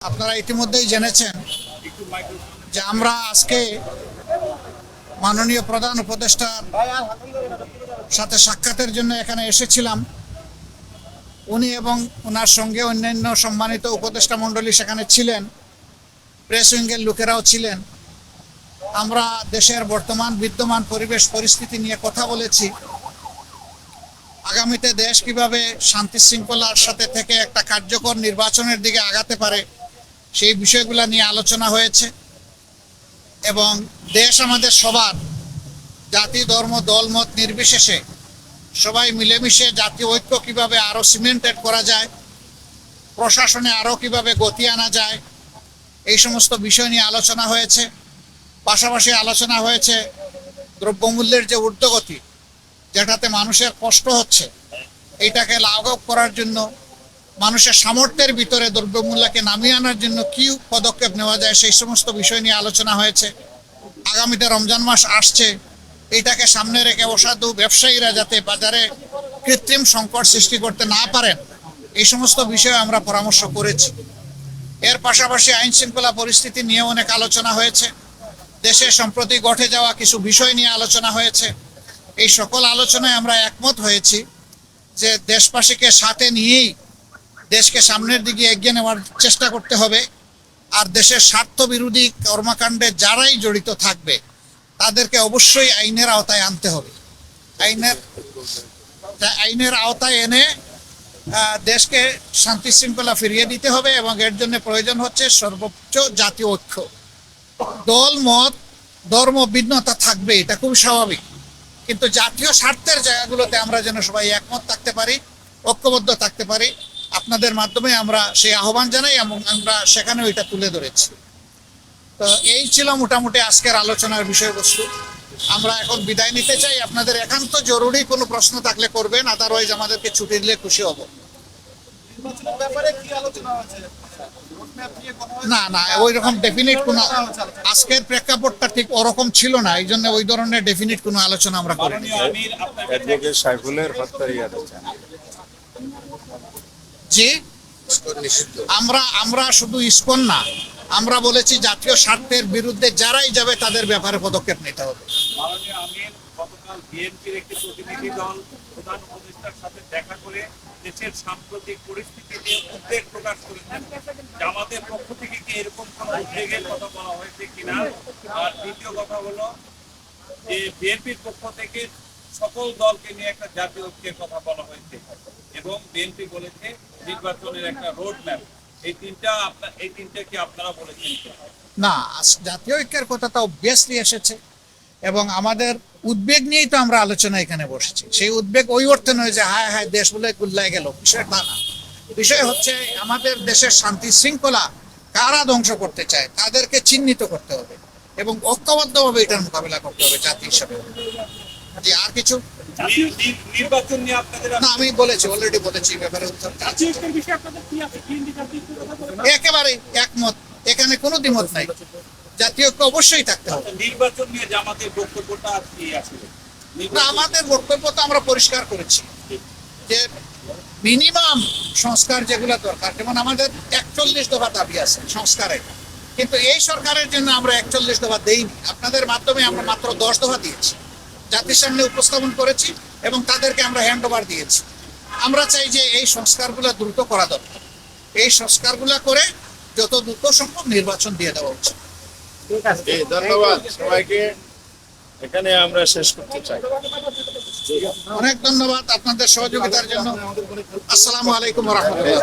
আপনারা ইতিমধ্যেই জেনেছেন যে আমরা আজকে মাননীয় প্রধান উপদেষ্টার সাথে সাক্ষাতের জন্য এখানে এসেছিলাম। উনি এবং ওনার সঙ্গে অন্যান্য সম্মানিত উপদেষ্টা মণ্ডলী সেখানে ছিলেন, প্রেস উইঙ্গের লোকেরাও ছিলেন। আমরা দেশের বর্তমান বিদ্যমান পরিবেশ পরিস্থিতি নিয়ে কথা বলেছি। আগামীতে দেশ কীভাবে শান্তি শৃঙ্খলার সাথে থেকে একটা কার্যকর নির্বাচনের দিকে আগাতে পারে সেই বিষয়গুলো নিয়ে আলোচনা হয়েছে। এবং দেশ আমাদের সবার, জাতি, ধর্ম, দলমত নির্বিশেষে সবাই মিলেমিশে জাতীয় ঐক্য কীভাবে আরও সিমেন্টেড করা যায়, প্রশাসনে আরও কীভাবে গতি আনা যায়, এই সমস্ত বিষয় নিয়ে আলোচনা হয়েছে। পাশাপাশি আলোচনা হয়েছে দ্রব্যমূল্যের যে ঊর্ধ্বগতি, যেটাতে মানুষের কষ্ট হচ্ছে, এটাকে লাঘব করার জন্য মানুষের সামর্থ্যের ভিতরে দ্রব্যমূল্যকে নামিয়ে আনার জন্য কি পদক্ষেপ নেওয়া যায় সেই সমস্ত বিষয় নিয়ে আলোচনা হয়েছে। আগামীতে রমজান মাস আসছে। এটাকে সামনে রেখে অসাধু ব্যবসায়ীরা যাতে বাজারে কৃত্রিম সংকট সৃষ্টি করতে না পারেন, এই সমস্ত বিষয়ে আমরা পরামর্শ করেছি। এর পাশাপাশি আইন শৃঙ্খলা পরিস্থিতি নিয়ে অনেক আলোচনা হয়েছে। দেশে সম্প্রতি ঘটে যাওয়া কিছু বিষয় নিয়ে আলোচনা হয়েছে। এই সকল আলোচনায় আমরা একমত হয়েছি যে দেশবাসীকে সাথে নিয়েই দেশকে সামনের দিকে এগিয়ে নেওয়ার চেষ্টা করতে হবে। আর দেশের স্বার্থ বিরোধী কর্মকাণ্ডে যারাই জড়িত থাকবে, তাদেরকে অবশ্যই আইনের আওতায় আনতে হবে। আইনের আইনের আওতায় এনে দেশকে শান্তি শৃঙ্খলা ফিরিয়ে দিতে হবে এবং এর জন্য প্রয়োজন হচ্ছে সর্বোচ্চ জাতীয় ঐক্য। দল, মত, ধর্ম, ভিন্নতা থাকবে, এটা খুব স্বাভাবিক। কিন্তু জাতীয় স্বার্থের জায়গাগুলোতে আমরা যেন সবাই একমত থাকতে পারি, ঐক্যবদ্ধ থাকতে পারি আপনাদের মাধ্যমে আমরা সেই আহ্বান জানাই এবং আমরা সেখানেও এটা তুলে ধরেছি। তো এই ছিল মোটামুটি আজকের আলোচনার বিষয়বস্তু। আমরা এখন বিদায় নিতে চাই। আপনাদের একান্ত জরুরি কোনো প্রশ্ন থাকলে করবেন আদারওয়াইজ আমাদেরকে ছুটি দিলে খুশি হব। নির্বাচনের ব্যাপারে কি আলোচনা হয়েছে রোডম্যাপ নিয়ে কথা হয়েছে? না না ওই রকম ডেফিনিট কোনো আজকের প্রেক্ষাপটটা ঠিক ওরকম ছিল না। এই জন্য ওই ধরনের ডেফিনিট কোনো আলোচনা আমরা করিনি। মাননীয় আমির, আমরা শুধু ইস্কন না, আমরা বলেছি জাতীয় স্বার্থের বিরুদ্ধে যারাই যাবে তাদের ব্যাপারে পদক্ষেপ নিতে হবে। গতকাল বিএনপির একটি প্রতিনিধি দল প্রধান সাথে দেখা করে দেশের সাম্প্রতিক পরিস্থিতি নিয়ে উদ্বেগ প্রকাশ করেছেন। পক্ষ থেকে কি এরকম কোন উদ্বেগের কথা বলা হয়েছে কিনা? আর কথা হলো যে বিএনপির পক্ষ থেকে সকল দলকে নিয়ে একটা জাতীয় ঐক্যের কথা বলা হয়েছে। এবং বিএনপি বলেছে নির্বাচনের একটা রোড ম্যাপ এই তিনটা এই তিনটা কি আপনারা বলেছেন না জাতীয় ঐক্যের কথা তো অবভিয়াসলি এসেছে। এবং আমাদের উদ্বেগ নিয়েই তো আমরা আলোচনা এখানে বসেছি। সেই উদ্বেগ ওই অর্থে নয় যে, হায় হায়, দেশ বলে গুল্লায় গেল। বিষয় তা না। বিষয় হচ্ছে, আমাদের দেশের শান্তি শৃঙ্খলা কারা ধ্বংস করতে চায়, তাদেরকে চিহ্নিত করতে হবে। এবং ঐক্যবদ্ধভাবে এটার মোকাবিলা করতে হবে জাতি হিসাবে। জি আর কিছু? নির্বাচন নিয়ে আপনাদের না আমি বলেছি অলরেডি বলেছি ব্যাপারে একেবারে একমত। এখানে কোনো দ্বিমত নাই। জাতীয় অবশ্যই থাকতে হবে। নির্বাচন নিয়ে জামাতের বক্তব্যটা কি আসলে না আমাদের বক্তব্য তো আমরা পরিষ্কার করেছি। যে মিনিমাম সংস্কার যেগুলো দরকার যেমন আমাদের একচল্লিশ দফা দাবি আছে সংস্কারের কিন্তু এই সরকারের জন্য আমরা একচল্লিশ দফা দেইনি। আপনাদের মাধ্যমে আমরা মাত্র দশ দফা দিয়েছি। জাতির সামনে উপস্থাপন করেছি এবং তাদেরকে আমরা হ্যান্ড ওভার দিয়েছি। আমরা চাই যে এই সংস্কারগুলো দ্রুত করা দরকার। এই সংস্কারগুলো করে যত দ্রুত সম্ভব নির্বাচন দিয়ে দেওয়া উচিত। ধন্যবাদ। সবাইকে এখানে আমরা শেষ করতে চাই। অনেক ধন্যবাদ আপনাদের সহযোগিতার জন্য। আসসালামু আলাইকুম রহমতুল্লাহ।